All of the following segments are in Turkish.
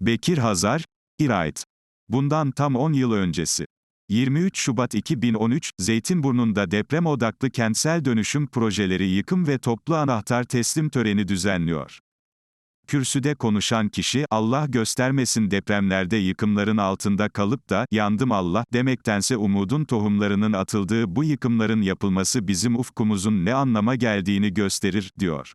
Bekir Hazar, İrait. Bundan tam 10 yıl öncesi. 23 Şubat 2013, Zeytinburnu'nda deprem odaklı kentsel dönüşüm projeleri yıkım ve toplu anahtar teslim töreni düzenliyor. Kürsüde konuşan kişi, Allah göstermesin depremlerde yıkımların altında kalıp da, yandım Allah, demektense umudun tohumlarının atıldığı bu yıkımların yapılması bizim ufkumuzun ne anlama geldiğini gösterir, diyor.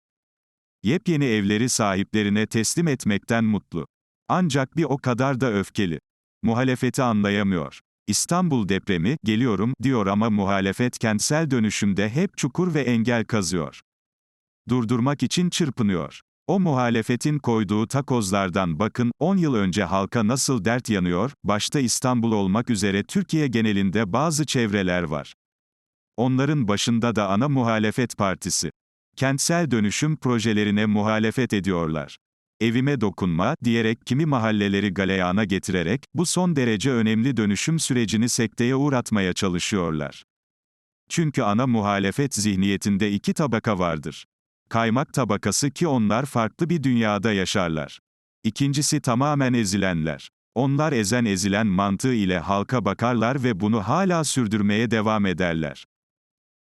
Yepyeni evleri sahiplerine teslim etmekten mutlu. Ancak bir o kadar da öfkeli. Muhalefeti anlayamıyor. İstanbul depremi, geliyorum, diyor ama muhalefet kentsel dönüşümde hep çukur ve engel kazıyor. Durdurmak için çırpınıyor. O muhalefetin koyduğu takozlardan bakın, 10 yıl önce halka nasıl dert yanıyor, başta İstanbul olmak üzere Türkiye genelinde bazı çevreler var. Onların başında da ana muhalefet partisi. Kentsel dönüşüm projelerine muhalefet ediyorlar. Evime dokunma, diyerek kimi mahalleleri galeyana getirerek, bu son derece önemli dönüşüm sürecini sekteye uğratmaya çalışıyorlar. Çünkü ana muhalefet zihniyetinde iki tabaka vardır. Kaymak tabakası ki onlar farklı bir dünyada yaşarlar. İkincisi tamamen ezilenler. Onlar ezen ezilen mantığı ile halka bakarlar ve bunu hala sürdürmeye devam ederler.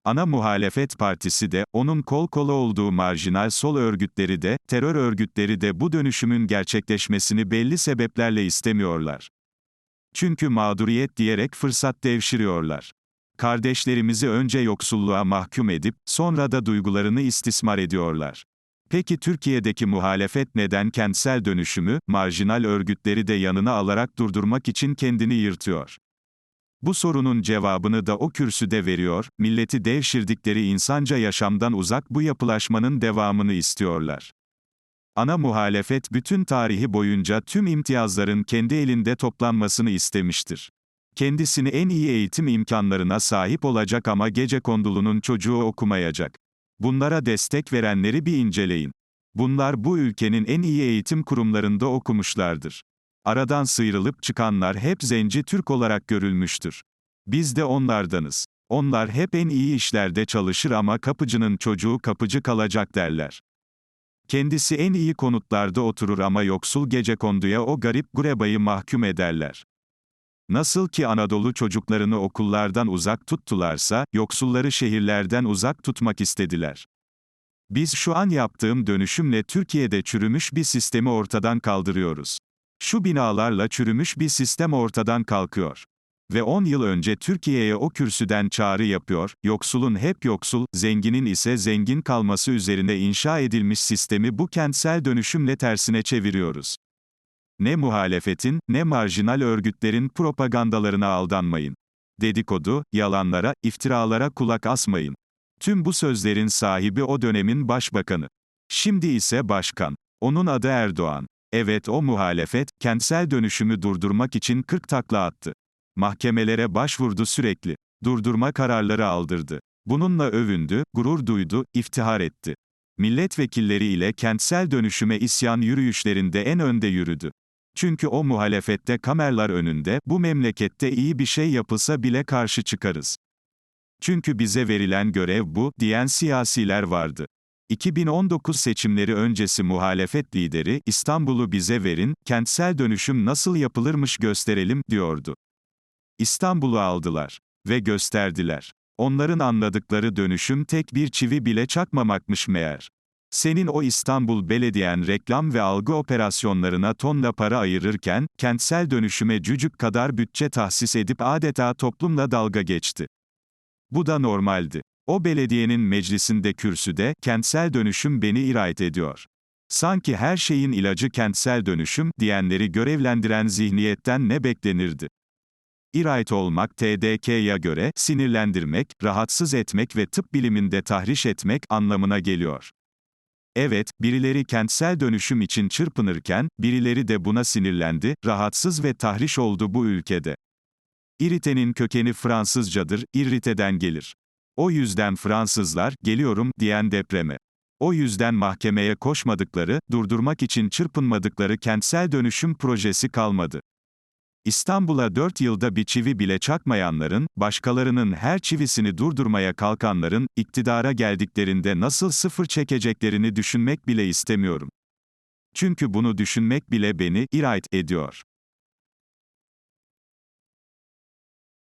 Ana muhalefet partisi de, onun kol kola olduğu marjinal sol örgütleri de, terör örgütleri de bu dönüşümün gerçekleşmesini belli sebeplerle istemiyorlar. Çünkü mağduriyet diyerek fırsat devşiriyorlar. Kardeşlerimizi önce yoksulluğa mahkum edip, sonra da duygularını istismar ediyorlar. Peki Türkiye'deki muhalefet neden kentsel dönüşümü, marjinal örgütleri de yanına alarak durdurmak için kendini yırtıyor? Bu sorunun cevabını da o kürsüde veriyor, milleti devşirdikleri insanca yaşamdan uzak bu yapılaşmanın devamını istiyorlar. Ana muhalefet bütün tarihi boyunca tüm imtiyazların kendi elinde toplanmasını istemiştir. Kendisini en iyi eğitim imkanlarına sahip olacak ama gece kondulunun çocuğu okumayacak. Bunlara destek verenleri bir inceleyin. Bunlar bu ülkenin en iyi eğitim kurumlarında okumuşlardır. Aradan sıyrılıp çıkanlar hep zenci Türk olarak görülmüştür. Biz de onlardanız. Onlar hep en iyi işlerde çalışır ama kapıcının çocuğu kapıcı kalacak derler. Kendisi en iyi konutlarda oturur ama yoksul gecekonduya o garip gurebayı mahkum ederler. Nasıl ki Anadolu çocuklarını okullardan uzak tuttularsa, yoksulları şehirlerden uzak tutmak istediler. Biz şu an yaptığım dönüşümle Türkiye'de çürümüş bir sistemi ortadan kaldırıyoruz. Şu binalarla çürümüş bir sistem ortadan kalkıyor. Ve 10 yıl önce Türkiye'ye o kürsüden çağrı yapıyor, yoksulun hep yoksul, zenginin ise zengin kalması üzerine inşa edilmiş sistemi bu kentsel dönüşümle tersine çeviriyoruz. Ne muhalefetin, ne marjinal örgütlerin propagandalarına aldanmayın. Dedikodu, yalanlara, iftiralara kulak asmayın. Tüm bu sözlerin sahibi o dönemin başbakanı. Şimdi ise başkan. Onun adı Erdoğan. Evet o muhalefet, kentsel dönüşümü durdurmak için 40 takla attı. Mahkemelere başvurdu sürekli. Durdurma kararları aldırdı. Bununla övündü, gurur duydu, iftihar etti. Milletvekilleri ile kentsel dönüşüme isyan yürüyüşlerinde en önde yürüdü. Çünkü o muhalefette kamerlar önünde, bu memlekette iyi bir şey yapılsa bile karşı çıkarız. Çünkü bize verilen görev bu, diyen siyasiler vardı. 2019 seçimleri öncesi muhalefet lideri, İstanbul'u bize verin, kentsel dönüşüm nasıl yapılırmış gösterelim, diyordu. İstanbul'u aldılar. Ve gösterdiler. Onların anladıkları dönüşüm tek bir çivi bile çakmamakmış meğer. Senin o İstanbul Belediyen reklam ve algı operasyonlarına tonla para ayırırken, kentsel dönüşüme cücük kadar bütçe tahsis edip adeta toplumla dalga geçti. Bu da normaldi. O belediyenin meclisinde kürsüde, kentsel dönüşüm beni irayet ediyor. Sanki her şeyin ilacı kentsel dönüşüm, diyenleri görevlendiren zihniyetten ne beklenirdi? İrayet olmak TDK'ya göre, sinirlendirmek, rahatsız etmek ve tıp biliminde tahriş etmek anlamına geliyor. Evet, birileri kentsel dönüşüm için çırpınırken, birileri de buna sinirlendi, rahatsız ve tahriş oldu bu ülkede. İritenin kökeni Fransızcadır, irriteden gelir. O yüzden Fransızlar, geliyorum, diyen depreme. O yüzden mahkemeye koşmadıkları, durdurmak için çırpınmadıkları kentsel dönüşüm projesi kalmadı. İstanbul'a 4 yılda bir çivi bile çakmayanların, başkalarının her çivisini durdurmaya kalkanların, iktidara geldiklerinde nasıl sıfır çekeceklerini düşünmek bile istemiyorum. Çünkü bunu düşünmek bile beni irite ediyor.